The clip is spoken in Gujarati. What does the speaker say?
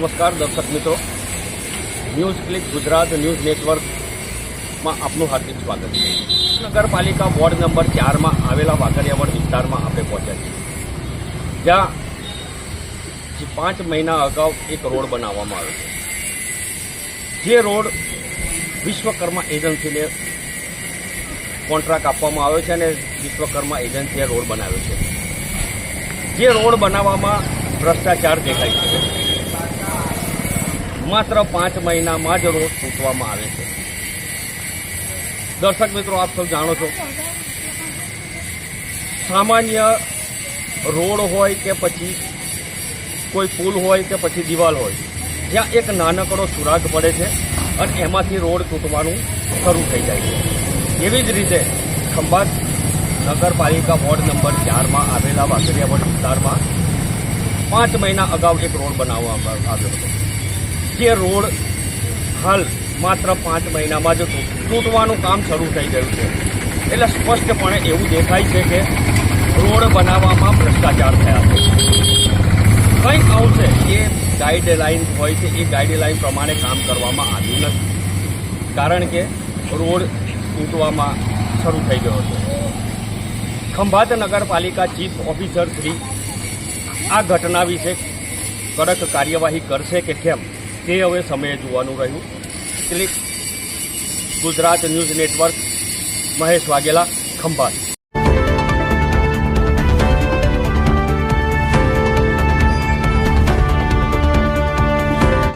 નમસ્કાર દર્શક મિત્રો. ન્યૂઝ ક્લિક ગુજરાત ન્યૂઝ નેટવર્કમાં આપનું હાર્દિક સ્વાગત છે. નગરપાલિકા વોર્ડ નંબર ચારમાં આવેલા વાઘરિયાવાડ વિસ્તારમાં આપણે પહોંચ્યા છીએ. જ્યાં પાંચ મહિના અગાઉ એક રોડ બનાવવામાં આવ્યો છે. જે રોડ વિશ્વકર્મા એજન્સીને કોન્ટ્રાક્ટ આપવામાં આવ્યો છે અને વિશ્વકર્મા એજન્સીએ રોડ બનાવ્યો છે. જે રોડ બનાવવામાં ભ્રષ્ટાચાર દેખાય છે. માત્ર પાંચ મહિનામાં જ રોડ તૂટવામાં આવે છે. દર્શક મિત્રો, આપ સૌ જાણો છો. સામાન્ય રોડ હોય કે પછી કોઈ પુલ હોય કે પછી દિવાલ હોય જ્યાં એક નાનકડો સુરાગ પડે છે અને એમાંથી રોડ તૂટવાનું શરૂ થઈ જાય છે. એવી જ રીતે ખંભાત નગરપાલિકા વોર્ડ નંબર ચારમાં આવેલા વાઘરિયાવડ વિસ્તારમાં પાંચ મહિના અગાઉ એક રોડ બનાવવામાં આવ્યો હતો. જે રોડ હાલ માત્ર પાંચ મહિનામાં જ તૂટ- તૂટવાનું કામ શરૂ થઈ ગયું છે. એટલે સ્પષ્ટપણે એવું દેખાય છે કે રોડ બનાવવામાં ભ્રષ્ટાચાર થયા છે. કંઈક આવશે એ ગાઈડલાઈન હોય છે, એ ગાઈડલાઈન પ્રમાણે કામ કરવામાં આવ્યું નથી. કારણ કે રોડ તૂટવામાં શરૂ થઈ ગયો છે. ખંભાત નગરપાલિકા ચીફ ઓફિસર શ્રી આ ઘટના વિશે કડક કાર્યવાહી કરશે કે કેમ? તે હવે સમયે જોવાનું રહ્યું. Click Gujarat news network Mahesh Vaghela Khambhat.